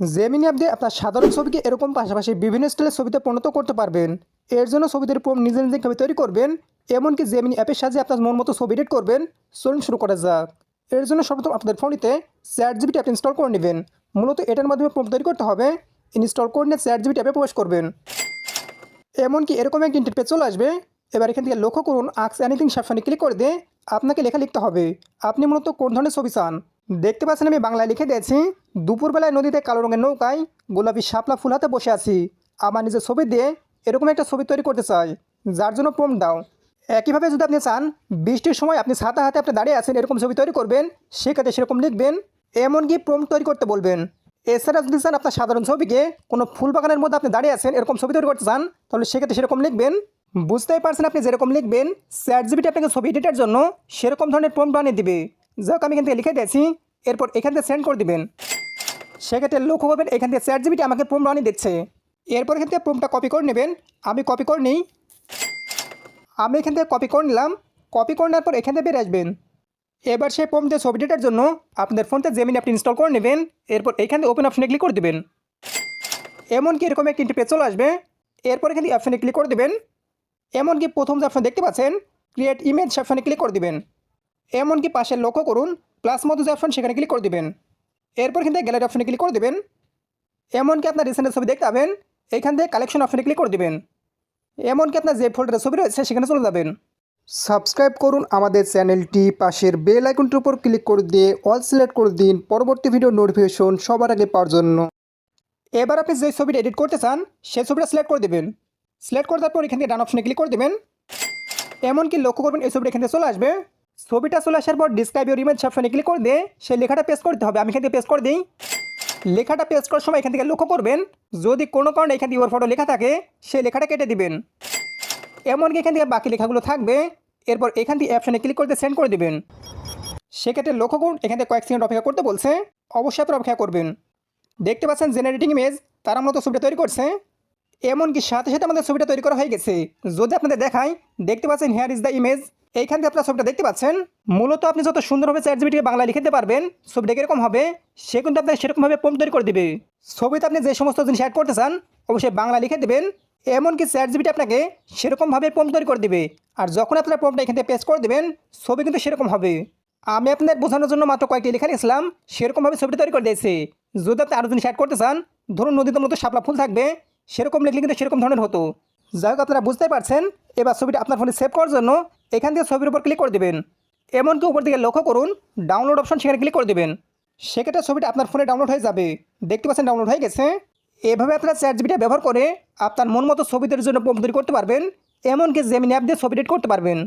Gemini app দিয়ে আপনার সাধারণ ছবিকে এরকম পাশাপাশি বিভিন্ন স্টাইলের ছবিতে পরিণত করতে পারবেন। এর জন্য ছবিদের প্রম নিজে নিজে কীভাবে তৈরি করবেন, এমনকি জেমিনি অ্যাপের সাহায্যে আপনার মন মতো ছবি এডিট করবেন। চলুন শুরু করা যাক। এর জন্য সর্বপ্রথম আপনাদের ফোনটিতে চ্যাট জিবিটি অ্যাপ ইনস্টল করে নেবেন। মূলত এটার মাধ্যমে প্রম তৈরি করতে হবে। ইনস্টল করে নিয়ে চ্যাট জিবিটি অ্যাপে প্রবেশ করবেন। এমনকি এরকম একটি ইন্টারপেজ চলে আসবে। এবার এখান থেকে লক্ষ্য করুন আক্স অ্যানিথিং সাবফানে ক্লিক করে দিয়ে আপনাকে লেখা লিখতে হবে। আপনি মূলত কোন ধরনের ছবি চান? দেখতে পাচ্ছেন আমি বাংলায় লিখে দিয়েছি, দুপুরবেলায় নদীতে কালো রঙের নৌকায় গোলাপি শাপলা ফুল হাতে বসে আছি। আমার নিজের ছবি দিয়ে এরকম একটা ছবি তৈরি করতে চাই, যার জন্য প্রম দাও। একইভাবে যদি আপনি চান, বৃষ্টির সময় আপনি ছাতা হাতে আপনি দাঁড়িয়ে আছেন, এরকম ছবি তৈরি করবেন, সেক্ষেত্রে সেরকম লিখবেন, এমনকি প্রম তৈরি করতে বলবেন। এছাড়া যদি চান আপনার সাধারণ ছবিকে কোনো ফুল বাগানের মধ্যে আপনি দাঁড়িয়ে আছেন, এরকম ছবি তৈরি করতে চান, তাহলে সেক্ষেত্রে সেরকম লিখবেন। বুঝতেই পারছেন আপনি যেরকম লিখবেন চ্যাট জিবিটি আপনাকে ছবি এডিটের জন্য সেরকম ধরনের প্রম বানিয়ে দিবে। যাক, আমি এখান থেকে লিখে দিয়েছি। এরপর এখান থেকে সেন্ড করে দিবেন। সেক্ষেত্রে লক্ষ্য করবেন, এখান থেকে চ্যাট জিবিটি আমাকে প্রম রানি দিচ্ছে। এরপর এখান থেকে প্রমটা কপি করে নেবেন। আমি কপি করে নিই। আমি এখান থেকে কপি করে নিলাম। কপি করে নেওয়ার পর এখান থেকে বেরিয়ে আসবেন। এবার সেই প্রম দিয়ে ছবি ডেটার জন্য আপনাদের ফোনতে জেমিনি আপনি ইনস্টল করে নেবেন। এরপর এখান থেকে ওপেন অপশনে ক্লিক করে দেবেন। এমনকি এরকম একটি ইন্টারপেজ চলে আসবে। এরপর এখানে অপশনে ক্লিক করে দেবেন। এমনকি প্রথম যে অপশন দেখতে পাচ্ছেন ক্রিয়েট ইমেজ অপশনে ক্লিক করে দিবেন। এমনকি পাশে লক্ষ্য করুন প্লাস মতো যে অপশন সেখানে ক্লিক করে দেবেন। এরপর থেকে গ্যালারি অপশনে ক্লিক করে দেবেন। এমনকি আপনার রিসেন্টের ছবি দেখতে পাবেন, এখান থেকে কালেকশন অপশনে ক্লিক করে দেবেন। এমনকি আপনার যে ফোল্ডারের ছবি রয়েছে সেখানে চলে যাবেন। সাবস্ক্রাইব করুন আমাদের চ্যানেলটি, পাশের বেল আইকনটির উপর ক্লিক করে দিয়ে অল সিলেক্ট করে দিন। পরবর্তী ভিডিও নোটিফিকেশন সবার আগে পাওয়ার জন্য। এবার আপনি যে ছবিটা এডিট করতে চান সেই ছবিটা সিলেক্ট করে দেবেন। সিলেক্ট করে দেওয়ার পর এখান থেকে ডান অপশনে ক্লিক করে দেবেন। এমনকি লক্ষ্য করবেন এই ছবিটা এখান থেকে চলে আসবে। ছবিটা চলে আসার পর ডিসক্রাইব ইউর ইমেজ অপশনে ক্লিক করে দিয়ে সেই লেখাটা পেস্ট করতে হবে। আমি এখান থেকে পেস্ট করে দিই। লেখাটা পেস্ট করার সময় এখান থেকে লক্ষ্য করবেন, যদি কোনো কারণে এখান থেকে ওর ফটো লেখা থাকে, সেই লেখাটা কেটে দিবেন। এমনকি এখান থেকে বাকি লেখাগুলো থাকবে, এরপর এখান থেকে অপশনে ক্লিক করতে সেন্ড করে দেবেন। সেক্ষেত্রে লক্ষ্য করুন, এখান থেকে কয়েক সেকেন্ড অপেক্ষা করতে বলছে, অবশ্যই আপনারা অপেক্ষা করবেন। দেখতে পাচ্ছেন জেনারেটিং ইমেজ তারা মূলত ছবিটা তৈরি করছে। এমনকি সাথে সাথে আমাদের ছবিটা তৈরি করা হয়ে গেছে। যদি আপনাদের দেখায় দেখতে পাচ্ছেন হেয়ার ইজ দ্য ইমেজ এইখান থেকে আপনার ছবিটা দেখতে পাচ্ছেন। মূলত আপনি যত সুন্দরভাবে চ্যাট জিবিটিকে বাংলা লিখতে পারবেন, ছবিটা কীরকম হবে, সে কিন্তু আপনাকে সেরকমভাবে পম তৈরি করে দেবে। ছবিতে আপনি যে সমস্ত জিনিস অ্যাড করতে চান, অবশ্যই বাংলা লিখে দেবেন। এমনকি চ্যাট জিবিটি আপনাকে সেরকমভাবে পম তৈরি করে দেবে। আর যখন আপনার পমটা এখান থেকে পেস্ট করে দেবেন, ছবি কিন্তু সেরকম হবে। আমি আপনাদের বোঝানোর জন্য মাত্র কয়েকটি লেখা লিখছিলাম, সেরকমভাবে ছবিটা তৈরি করে দিয়েছে। যদি আপনি আরও জিনিস অ্যাড করতে চান, ধরুন নদীতে মতো শাপলা ফুল থাকবে, সেরকম লিখলে কিন্তু সেরকম ধরনের হতো। যাই হোক, আপনারা বুঝতে পারছেন, এবার ছবিটা আপনার ফোনে সেভ করার জন্য এখান থেকে ছবির উপর ক্লিক করে দেবেন। এমনকি উপর দিকে লক্ষ্য করুন ডাউনলোড অপশন সেখানে ক্লিক করে দেবেন। সেক্ষেত্রে ছবিটা আপনার ফোনে ডাউনলোড হয়ে যাবে। দেখতে পাচ্ছেন ডাউনলোড হয়ে গেছে। এভাবে আপনারা চ্যাট জিবিটা ব্যবহার করে আপনার মন মতো ছবিদের জন্য তৈরি করতে পারবেন। এমনকি জেমিনি অ্যাপ দিয়ে ছবি এডিট করতে পারবেন।